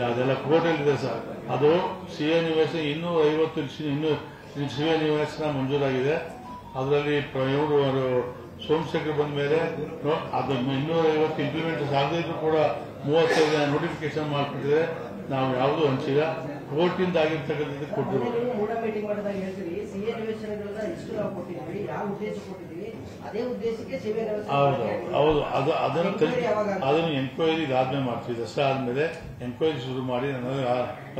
ಇಲ್ಲ, ಅದೆಲ್ಲ ಕೋರ್ಟಲ್ಲಿದೆ ಸರ್. ಅದು ಸಿ ಎ ನಿವಾಸ ಇನ್ನೂ ಐವತ್ತು ಇನ್ನೂ ಸಿ ಎ ನಿವಾಸನ ಮಂಜೂರಾಗಿದೆ. ಅದರಲ್ಲಿ ಇವರು ಸೋಮಶೇಖರ್ ಬಂದ ಮೇಲೆ ಅದು ಇನ್ನೂರ ಐವತ್ತು ಇಂಪ್ಲಿಮೆಂಟ್ ಆಗದೇ ಇದ್ರು ಕೂಡ ಮೂವತ್ತೈದು ನೋಟಿಫಿಕೇಶನ್ ಮಾಡಿಬಿಟ್ಟಿದೆ ನಾವು ಯಾವುದೂ ಹಂಚಿಲ್ಲ. ಕೋರ್ಟಿಂದ ಆಗಿರ್ತಕ್ಕಂಥದ್ದು ಮೂಡ ಮೀಟಿಂಗ್ ಮಾಡಿದಾಗ ಹೇಳ್ತೀರಿ ಸಿಎ ನಿವೇಶನಗಳನ್ನ ಇಷ್ಟು ನಾವು ಕೊಟ್ಟಿದ್ವಿ ಯಾವ ಉದ್ದೇಶ ಕೊಟ್ಟಿದ್ವಿ ಅದೇ ಉದ್ದೇಶಕ್ಕೆ ಸಿಎ ಹೌದು ಹೌದು. ಅದು ಅದನ್ನು ಅದನ್ನು ಎನ್ಕ್ವೈರಿ ಆದ್ಮೇಲೆ ಮಾಡ್ತೀವಿ. ದಸರಾ ಆದ್ಮೇಲೆ ಎನ್ಕ್ವೈರಿ ಶುರು ಮಾಡಿ ನಾನು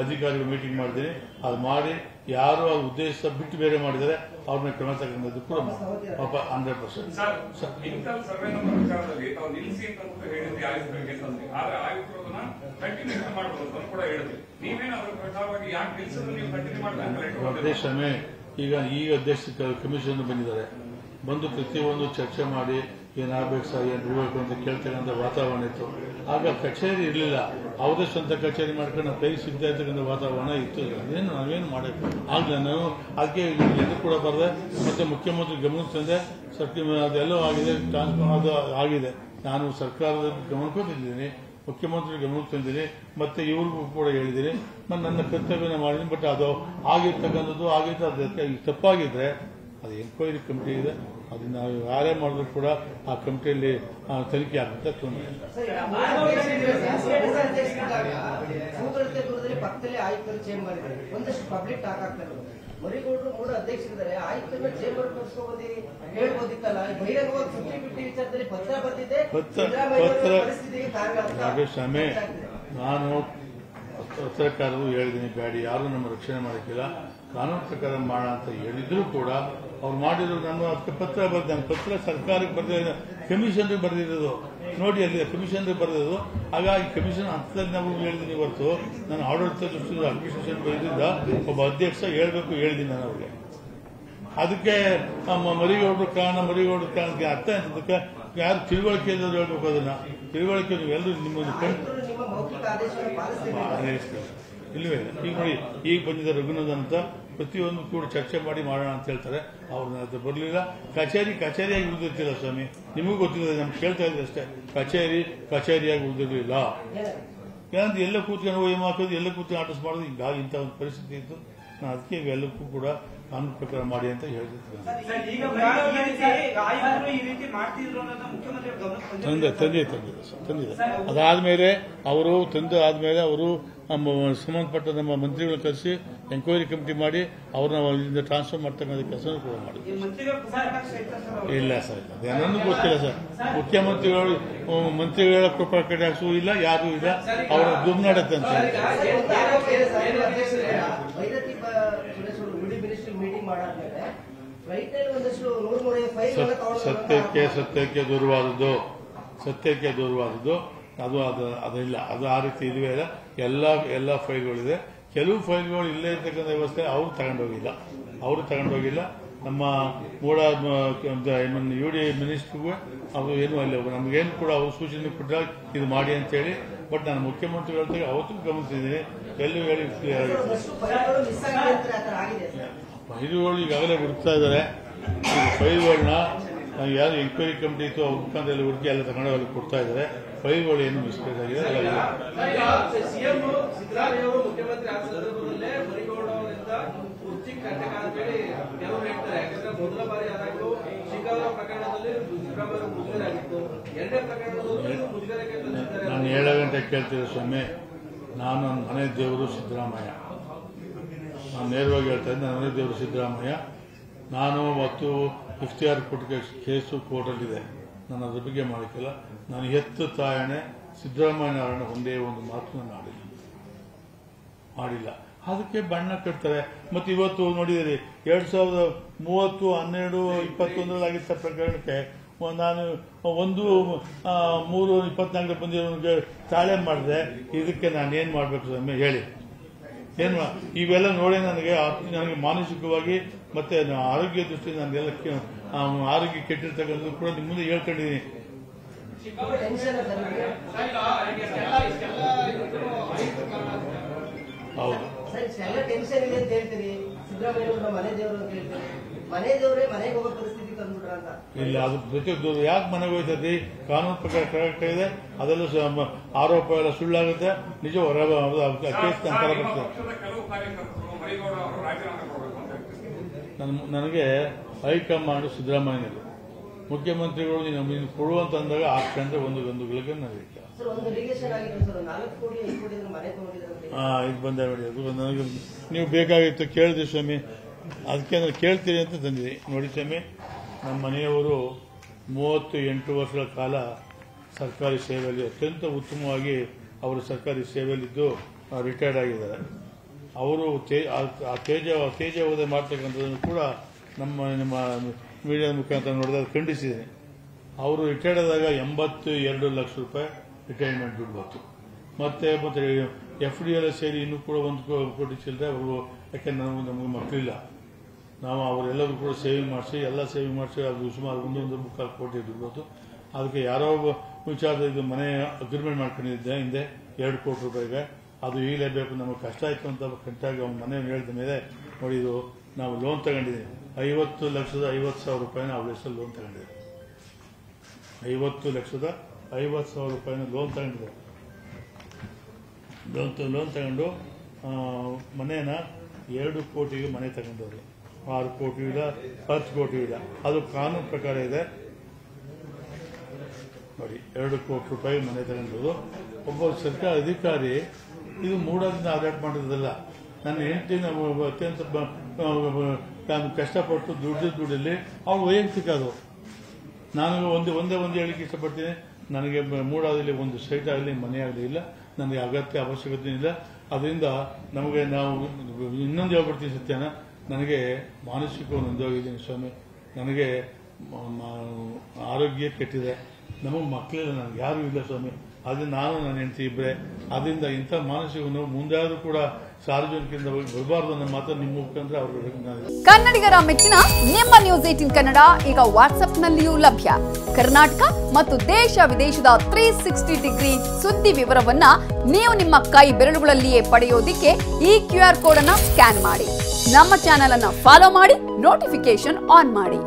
ಅಧಿಕಾರಿಗಳು ಮೀಟಿಂಗ್ ಮಾಡಿದ್ದೀನಿ ಅದು ಮಾಡಿ ಯಾರು ಆ ಉದ್ದೇಶ ಬಿಟ್ಟು ಬೇರೆ ಮಾಡಿದರೆ ಅವ್ರನ್ನ ಕ್ರಮ ತಗೊಂಡದ್ದು ಕೂಡ ಪಾಪ ಹಂಡ್ರೆಡ್ ಪರ್ಸೆಂಟ್ ಅಧ್ಯಕ್ಷಮೇ ಈಗ ಈಗ ಅಧ್ಯಕ್ಷ ಕಮಿಷನ್ ಬಂದಿದ್ದಾರೆ. ಬಂದು ಪ್ರತಿಯೊಂದು ಚರ್ಚೆ ಮಾಡಿ ಏನಾಗಬೇಕು ಸರ್, ಏನು ಇರಬೇಕು ಅಂತ ಕೇಳ್ತಕ್ಕಂಥ ವಾತಾವರಣ ಇತ್ತು. ಆಗ ಕಚೇರಿ ಇರಲಿಲ್ಲ. ಅವರೇ ಸ್ವಂತ ಕಚೇರಿ ಮಾಡ್ಕೊಂಡು ನಾವು ಕೈ ಸಿಗ್ತಾ ಇರ್ತಕ್ಕಂಥ ವಾತಾವರಣ ಇತ್ತು. ಅದೇನು ನಾವೇನು ಮಾಡಬೇಕು? ಆಗಲಿಲ್ಲ ನಾನು ಅದಕ್ಕೆ ಎದು ಕೂಡ ಬರದೆ, ಮತ್ತೆ ಮುಖ್ಯಮಂತ್ರಿ ಗಮನಕ್ಕೆ ತಂದೆ ಸರ್ಕಿ ಅದೆಲ್ಲೋ ಆಗಿದೆ ಟ್ರಾನ್ಸ್ಫರ್ ಅದು ಆಗಿದೆ. ನಾನು ಸರ್ಕಾರದ ಗಮನಕ್ಕೂ ತಂದಿದ್ದೀನಿ ಮುಖ್ಯಮಂತ್ರಿ ಗಮನಕ್ಕೆ ತಂದಿದ್ದೀನಿ ಮತ್ತೆ ಇವ್ರಿಗೂ ಕೂಡ ಹೇಳಿದ್ದೀನಿ ಮತ್ತು ನನ್ನ ಕರ್ತವ್ಯನ ಮಾಡಿದ್ದೀನಿ, ಬಟ್ ಅದು ಆಗಿರ್ತಕ್ಕಂಥದ್ದು ಆಗಿತ್ತು ಅದಕ್ಕೆ ತಪ್ಪಾಗಿದ್ರೆ ಅದು ಎಂಕ್ವೈರಿ ಕಮಿಟಿ ಇದೆ. ಅದನ್ನ ನಾವು ಯಾರೇ ಮಾಡಿದ್ರು ಕೂಡ ಆ ಕಮಿಟಿಯಲ್ಲಿ ತನಿಖೆ ಆಗುತ್ತೆ ಒಂದಷ್ಟು ಪಬ್ಲಿಕ್ ಟಾಕ್ ಮರಿಗೌಡರು ಮೂರು ಅಧ್ಯಕ್ಷರಿದ್ದಾರೆ ಚೇಂಬರ್ ಹೇಳ್ಬೋದಿತ್ತಲ್ಲ? ಬಹಿರಂಗವಾಗಿ ವಿಚಾರದಲ್ಲಿ ಪತ್ರ ಬಂದಿದೆ ಪತ್ರ- ಪರಿಸ್ಥಿತಿಗೆ ನಾನು ಪತ್ರಕಾರರು ಹೇಳಿದ್ದೀನಿ ಬ್ಯಾಡಿ ಯಾರು ನಮ್ಮ ರಕ್ಷಣೆ ಮಾಡೋಕ್ಕಿಲ್ಲ. ಕಾನೂನು ಪ್ರಕಾರ ಮಾಡೋಣ ಅಂತ ಹೇಳಿದ್ರು ಕೂಡ ಅವ್ರು ಮಾಡಿದ್ರು ನಾನು ಅದಕ್ಕೆ ಪತ್ರ ಬರೆದ ಪತ್ರ ಸರ್ಕಾರಕ್ಕೆ ಬರೆದ ಕಮಿಷನ್ಗೆ ಬರೆದಿರೋದು. ನೋಡಿ, ಅಲ್ಲಿ ಕಮಿಷನ್ಗೆ ಬರೆದಿರೋದು. ಹಾಗಾಗಿ ಕಮಿಷನ್ ಹಂತದಲ್ಲಿ ನಾವು ಹೇಳಿದ್ದೀನಿ ಹೊರತು ನಾನು ಆಡಳಿತ ದೃಷ್ಟಿಯಿಂದ ಅಡ್ಮಿನಿಸ್ಟ್ರೇಷನ್ ಬರೆದಿದ್ದ ಒಬ್ಬ ಅಧ್ಯಕ್ಷ ಹೇಳಬೇಕು ಹೇಳಿದ್ದೀನಿ ನಾನು ಅವ್ರಿಗೆ. ಅದಕ್ಕೆ ಮರಿಗೌಡರು ಕಾರಣ, ಮರಿಗೌಡರು ಕಾರಣಕ್ಕೆ ಅರ್ಥ ಅಂತದಕ್ಕೆ ಯಾರು ತಿಳುವಳಿಕೆ ಅಂತ ಹೇಳ್ಬೇಕು ಅದನ್ನ? ತಿಳುವಳಿಕೆ ಎಲ್ಲರೂ ನಿಮ್ಮನ್ನು ಕಂಡು ಆಯುಕ್ತರು ನಿಮ್ಮ ಮೌಖಿಕ ಆದೇಶವನ್ನು ಪಾಲಿಸಬೇಕು ಇಲ್ವೇ. ಈಗ ನೋಡಿ ಈಗ ಬಂದಿದ್ದ ರಘುನಂದನ್ ಅಂತ ಪ್ರತಿಯೊಂದು ಕೂಡ ಚರ್ಚೆ ಮಾಡಿ ಮಾಡೋಣ ಅಂತ ಹೇಳ್ತಾರೆ. ಅವ್ರನ್ನ ಬರಲಿಲ್ಲ. ಕಚೇರಿ ಕಚೇರಿಯಾಗಿ ಉಳಿದಿರ್ತಿಲ್ಲ ಸ್ವಾಮಿ. ನಿಮಗೂ ಗೊತ್ತಿಲ್ಲ ನಮ್ಗೆ ಕೇಳ್ತಾ ಇದ್ದೀವಿ ಅಷ್ಟೇ. ಕಚೇರಿ ಕಚೇರಿಯಾಗಿ ಉಳಿದಿರಲಿಲ್ಲ. ಯಾಕಂದ್ರೆ ಎಲ್ಲ ಕೂತ್ಕೊಂಡು ಏಮ್ ಹಾಕೋದು ಎಲ್ಲ ಕೂತ್ಕೊಂಡು ಆಟಸ್ ಮಾಡೋದು ಈಗ ಇಂಥ ಒಂದು ಪರಿಸ್ಥಿತಿ ಇತ್ತು. ನಾನು ಅದಕ್ಕೆ ಎಲ್ಲಕ್ಕೂ ಕೂಡ ಕಾನೂನು ಪ್ರಕಾರ ಮಾಡಿ ಅಂತ ಹೇಳಿದ್ರು. ಸರ್, ಈಗ ಈ ರೀತಿ ಆಯುಕ್ತರು ಈ ರೀತಿ ಮಾಡ್ತಿದ್ರು ಅನ್ನೋದನ್ನ ಮುಖ್ಯಮಂತ್ರಿ ಗಮನಕ್ಕೆ ತಂದೆ ತಂದೆ ತಂದಿದೆ ಸರ್ ತಂದಿದೆ ಅದಾದ್ಮೇಲೆ ಅವರು ತಂದು ಆದ್ಮೇಲೆ ಅವರು ನಮ್ಮ ಸಂಬಂಧಪಟ್ಟ ನಮ್ಮ ಮಂತ್ರಿಗಳನ್ನ ಕರೆಸಿ ಎಂಕ್ವೈರಿ ಕಮಿಟಿ ಮಾಡಿ ಅವ್ರನ್ನ ಇಲ್ಲಿಂದ ಟ್ರಾನ್ಸ್ಫರ್ ಮಾಡ್ತಕ್ಕಂಥ ಕೆಲಸ ಕೂಡ ಮಾಡಿದ್ರು. ಮಂತ್ರಿಗಳ. ಇಲ್ಲ ಸರ್ ಇಲ್ಲ. ಅದೇನೂ ಗೊತ್ತಿಲ್ಲ ಸರ್. ಮುಖ್ಯಮಂತ್ರಿಗಳು ಮಂತ್ರಿಗಳ ಕೃಪಾ ಹಾಕ್ಸೂ ಇಲ್ಲ ಯಾರು ಇಲ್ಲ. ಅವರ ದುಮ್ನಾಡತ್ತೆ ಅಂತ ಹೇಳಿ. ವೈದ್ಯಕೀಯ ಸುರೇಶ್ ಅವರು ವಿಡಿ ಮಿನಿಸ್ಟ್ರಿ ಮೀಟಿಂಗ್ ಮಾಡಾದ್ಮೇಲೆ ಫ್ಲೈಟ್ನಲ್ಲಿ ಒಂದಷ್ಟು ನೂರು ನೂರ ಫೈಲ್ ಸತ್- ಸತ್ಯಕ್ಕೆ ಸತ್ಯಕ್ಕೆ ದೂರವಾದದ್ದು. ಸತ್ಯಕ್ಕೆ ದೂರವಾದದ್ದು. ಅದು ಅದು ಅದಿಲ್ಲ. ಅದು ಆ ರೀತಿ ಇಲ್ವೇ ಇಲ್ಲ ಎಲ್ಲ ಎಲ್ಲ ಫೈಲ್ಗಳಿದೆ. ಕೆಲವು ಫೈಲ್ಗಳು ಇಲ್ಲೇ ಇರ್ತಕ್ಕಂಥ ವ್ಯವಸ್ಥೆ ಅವರು ತಗೊಂಡೋಗಿಲ್ಲ. ಅವರು ತಗೊಂಡೋಗಿಲ್ಲ. ನಮ್ಮ ಮೂಡ ಯು ಡಿ ಮಿನಿಸ್ಟ್ರಿಗೂ ಅದು ಏನು ಅಲ್ಲಿ ನಮಗೇನು ಕೂಡ ಅವರು ಸೂಚನೆ ಕೊಟ್ಟಾಗ ಇದು ಮಾಡಿ ಅಂತೇಳಿ. ಬಟ್ ನಾನು ಮುಖ್ಯಮಂತ್ರಿಗಳ ಅವತ್ತು ಗಮನಿಸಿದ್ದೀನಿ. ಎಲ್ಲೂ ಹೇಳಿ ಫೈಲ್ಗಳು ಈಗಾಗಲೇ ಹುಡುಕ್ತಾ ಇದ್ದಾರೆ. ಈ ಫೈಲ್ಗಳನ್ನ ಯಾರು ಎಂಕ್ವೈರಿ ಕಮಿಟಿ ಇತ್ತು ಅವ್ರ ಎಲ್ಲ ಹುಡುಕಿ ಎಲ್ಲ ತಗೊಂಡು ಅಲ್ಲಿ ಕೊಡ್ತಾ ಇದ್ದಾರೆ. ಫೈಲ್ಗಳು ಏನು ಮಿಸ್ಟೇಕ್ ಆಗಿದೆ ನಾನು ಏಳು ಗಂಟೆ ಕೇಳ್ತಿದ್ದೆ ಸ್ವಾಮಿ. ನಾನು ನನ್ನ ಮನೆ ದೇವರು ಸಿದ್ದರಾಮಯ್ಯ. ನಾನು ನೇರವಾಗಿ ಹೇಳ್ತಾ ಇದ್ದೆ ನನ್ನ ದೇವರು ಸಿದ್ದರಾಮಯ್ಯ. ನಾನು ಮತ್ತು ಇಫ್ತಿಯಾರ್ ಕೊಟ್ಟಿಗೆ ಕೇಸು ಕೋರ್ಟಲ್ಲಿದೆ. ನಾನು ಅದ್ರ ಬಗ್ಗೆ ಮಾಡೋಕ್ಕಿಲ್ಲ ನಾನು ಎತ್ತು ತಾಯಣೆ ಸಿದ್ದರಾಮಯ್ಯನವರನ್ನ ಒಂದೇ ಒಂದು ಮಾತನ್ನು ಮಾಡಿಲ್ಲ. ಮಾಡಿಲ್ಲ. ಅದಕ್ಕೆ ಬಣ್ಣ ಕಟ್ತಾರೆ. ಮತ್ತೆ ಇವತ್ತು ನೋಡಿದಿರಿ ಎರಡು ಸಾವಿರದ ಮೂವತ್ತು, ಹನ್ನೆರಡು, ಇಪ್ಪತ್ತೊಂದರಲ್ಲಿ ಆಗಿದ್ದ ಪ್ರಕರಣಕ್ಕೆ ನಾನು ಒಂದು ಮೂರು ಇಪ್ಪತ್ನಾಲ್ಕು ಬಂದಿರೋನಿಗೆ ತಾಳೆ ಮಾಡಿದೆ ಇದಕ್ಕೆ ನಾನು ಏನ್ ಮಾಡ್ಬೇಕು ಸ್ವಾಮಿ? ಹೇಳಿ. ಏನ್ ಇವೆಲ್ಲ ನೋಡಿ ನನಗೆ ನನಗೆ ಮಾನಸಿಕವಾಗಿ ಮತ್ತೆ ಆರೋಗ್ಯ ದೃಷ್ಟಿ ನನಗೆಲ್ಲ ಆರೋಗ್ಯ ಕೆಟ್ಟಿರ್ತಕ್ಕಂಥದ್ದು ಕೂಡ ನಿಮ್ಮ ಮುಂದೆ ಹೇಳ್ಕೊಂಡಿದ್ದೀನಿ? ಹೌದು ಸರ್ ಇಷ್ಟೆಲ್ಲ ಟೆನ್ಷನ್ ಇದೆ ಅಂತ ಹೇಳ್ತೀರಿ ಸಿದ್ದರಾಮಯ್ಯ ನಮ್ಮ ಮನೆ ದೇವರು ಅಂತ ಹೇಳ್ತೀರಿ. ಮನೆ ದೇವರೇ ಮನೆಗೆ ಹೋಗೋ ಪರಿಸ್ಥಿತಿ ತಂದ್ಬಿಟ್ರ ಅಂತ. ಇಲ್ಲ ಅದು ಪ್ರತಿಯೊಂದು ಯಾಕೆ ಮನೆಗೆ ಹೋಯ್ತದೆ? ಕಾನೂನು ಪ್ರಕಾರ ಕರೆಕ್ಟ್ ಇದೆ ಅದೆಲ್ಲ ಆರೋಪ ಎಲ್ಲ ಸುಳ್ಳಾಗುತ್ತೆ. ನಿಜ ಹೊರ ಕೇಸ್ ಬರ್ತದೆ. ನನಗೆ ಹೈಕಮಾಂಡ್ ಸಿದ್ದರಾಮಯ್ಯ ಮುಖ್ಯಮಂತ್ರಿಗಳು ನೀನು ಕೊಡುವಂತಂದಾಗ ಕೊಡುವಂತ ಅಂದಾಗ ಆ ಕಂಡ್ರೆ ಒಂದು ಗಂದುಗಳಿಗೆ ನನಗೆ ಇದು ಬಂದೆ ನನಗೆ ನೀವು ಬೇಕಾಗಿತ್ತು ಕೇಳಿದೆ ಸ್ವಾಮಿ. ಅದಕ್ಕೆ ನಾನು ಕೇಳ್ತೀರಿ ಅಂತ ತಂದಿದೆ. ನೋಡಿ ಸ್ವಾಮಿ, ನಮ್ಮ ಮನೆಯವರು ಮೂವತ್ತು ಎಂಟು ವರ್ಷಗಳ ಕಾಲ ಸರ್ಕಾರಿ ಸೇವೆಯಲ್ಲಿ ಅತ್ಯಂತ ಉತ್ತಮವಾಗಿ ಅವರು ಸರ್ಕಾರಿ ಸೇವೆಯಲ್ಲಿದ್ದು ರಿಟೈರ್ಡ್ ಆಗಿದ್ದಾರೆ. ಅವರು ಆ- ತೇಜ ತೇಜ ಮಾಡ್ತಕ್ಕಂಥದ್ದನ್ನು ಕೂಡ ನಮ್ಮ ನಮ್ಮ ಮೀಡಿಯಾದ ಮುಖಾಂತರ ನೋಡಿದಾಗ ಖಂಡಿಸಿದ್ದೀನಿ ಅವರು ರಿಟೈರ್ಡ್ ಆದಾಗ ಎಂಬತ್ತು ಎರಡು ಲಕ್ಷ ರೂಪಾಯಿ ರಿಟೈರ್ಮೆಂಟ್ ಬಂತು. ಮತ್ತೆ ಮತ್ತೆ ಎಫ್ ಡಿ ಎಲ್ಲ ಸೇರಿ ಇನ್ನೂ ಕೂಡ ಒಂದು ಕೋಟಿ ಚಿಲ್ಲರೆ ಅವರು, ಯಾಕೆಂದ್ರೆ ನಮಗೆ ನಮಗೆ ಮಕ್ಕಳಿಲ್ಲ. ನಾವು ಅವರೆಲ್ಲರೂ ಕೂಡ ಸೇವಿಂಗ್ ಮಾಡಿಸಿ, ಎಲ್ಲ ಸೇವಿಂಗ್ ಮಾಡಿಸಿ, ಅದು ಸುಮಾರು ಒಂದೊಂದು ಮುಕ್ಕಾಲು ಕೋಟಿ ಬಂತು. ಅದಕ್ಕೆ ಯಾರೋ ವಿಚಾರದ ಇದು ಮನೆ ಅಗ್ರಿಮೆಂಟ್ ಮಾಡ್ಕೊಂಡಿದ್ದೆ, ಹಿಂದೆ ಎರಡು ಕೋಟಿ ರೂಪಾಯಿಗೆ. ಅದು ಈಗಲೇ ಬೇಕು ನಮಗೆ ಕಷ್ಟ ಆಯಿತು ಅಂತ ಕಂಟಾಗಿ ಅವ್ನ ಮನೆ ಹೇಳಿದ ಮೇಲೆ, ನೋಡಿ ಇದು ನಾವು ಲೋನ್ ತಗೊಂಡಿದ್ದೀವಿ. ಐವತ್ತು ಲಕ್ಷದ ಐವತ್ತು ಸಾವಿರ ರೂಪಾಯಿನ ಅವ್ರ ಹೆಸರು ಲೋನ್ ತಗೊಂಡಿದ್ದೀವಿ. ಐವತ್ತು ಲಕ್ಷದ ಐವತ್ತು ಸಾವಿರ ರೂಪಾಯಿನ ಲೋನ್ ತಗೊಂಡಿದೆ. ಲೋನ್ ಲೋನ್ ತಗೊಂಡು ಮನೇನ ಎರಡು ಕೋಟಿಗೆ ಮನೆ ತಗೊಂಡವ್ರು. ಆರು ಕೋಟಿ ಇಲ್ಲ, ಹತ್ತು ಕೋಟಿ ಇಲ್ಲ. ಅದು ಕಾನೂನು ಪ್ರಕಾರ ಇದೆ. ನೋಡಿ, ಎರಡು ಕೋಟಿ ರೂಪಾಯಿ ಮನೆ ತಗೊಂಡವರು ಒಬ್ಬ ಸರ್ಕಾರ ಅಧಿಕಾರಿ ಇದು ಮೂಡೋದನ್ನ ಆಡಾಟ ಮಾಡೋದಲ್ಲ ನನ್ನ ಹೆಂಡತಿ ನಾವು ಅತ್ಯಂತ ನಾನು ಕಷ್ಟಪಟ್ಟು ದುಡ್ಡು ದುಡ್ಡಲ್ಲಿ ಅವ್ರು ವೈಯಕ್ತಿಕ ಅದು. ನಾನು ಒಂದು ಒಂದೇ ಒಂದು ಹೇಳಿಕೆ ಇಷ್ಟಪಡ್ತೀನಿ. ನನಗೆ ಮೂಡಾದಲ್ಲಿ ಒಂದು ಸೈಟ್ ಆಗಲಿ, ಮನೆ ಆಗಲಿ ಇಲ್ಲ. ನನಗೆ ಅಗತ್ಯ ಅವಶ್ಯಕತೆ ಇಲ್ಲ. ಅದರಿಂದ ನಮಗೆ ನಾವು ಇನ್ನೊಂದು ಹೇಳ್ಬಿಡ್ತೀನಿ ಸತ್ಯನ. ನನಗೆ ಮಾನಸಿಕ ನೊಂದೋಗಿದ್ದೀನಿ ಸ್ವಾಮಿ. ನನಗೆ ಆರೋಗ್ಯ ಕೆಟ್ಟಿದೆ. ನಮಗೆ ಮಕ್ಕಳಿಲ್ಲ ನನಗೆ ಯಾರು ಇಲ್ಲ ಸ್ವಾಮಿ. ಅದು ನಾನು ನನ್ನ ಹೆಂಡತಿ ಇಬ್ಬರೇ ಅದರಿಂದ ಇಂಥ ಮಾನಸಿಕ ನೋವು ಮುಂದಾದರೂ ಕೂಡ ಸಾರ್ವಜನಿಕರಿಂದ ಬರಬಾರ್ದು ಅನ್ನೋ ಮಾತ್ರ ನಿಮ್ಮ ಮುಖಾಂತರ ಅವರು ನಾನು ಕನ್ನಡಿಗರ ಮೆಚ್ಚಿನ ನಿಮ್ಮ ನ್ಯೂಸ್ ಏಟಿನ್ ಕನ್ನಡ ಈಗ ವಾಟ್ಸ್ಆಪ್ನಲ್ಲಿಯೂ ಲಭ್ಯ. ಕರ್ನಾಟಕ ಮತ್ತು ದೇಶ ವಿದೇಶದ ತ್ರೀ ಸಿಕ್ಸ್ಟಿ ಡಿಗ್ರಿ ಸುದ್ದಿ ವಿವರವನ್ನ ನೀವು ನಿಮ್ಮ ಕೈ ಬೆರಳುಗಳಲ್ಲಿಯೇ ಪಡೆಯೋದಿಕ್ಕೆ ಈ ಕ್ಯೂ ಆರ್ ಕೋಡ್ ಅನ್ನ ಸ್ಕ್ಯಾನ್ ಮಾಡಿ. ನಮ್ಮ ಚಾನೆಲ್ ಅನ್ನ ಫಾಲೋ ಮಾಡಿ ನೋಟಿಫಿಕೇಶನ್ ಆನ್ ಮಾಡಿ.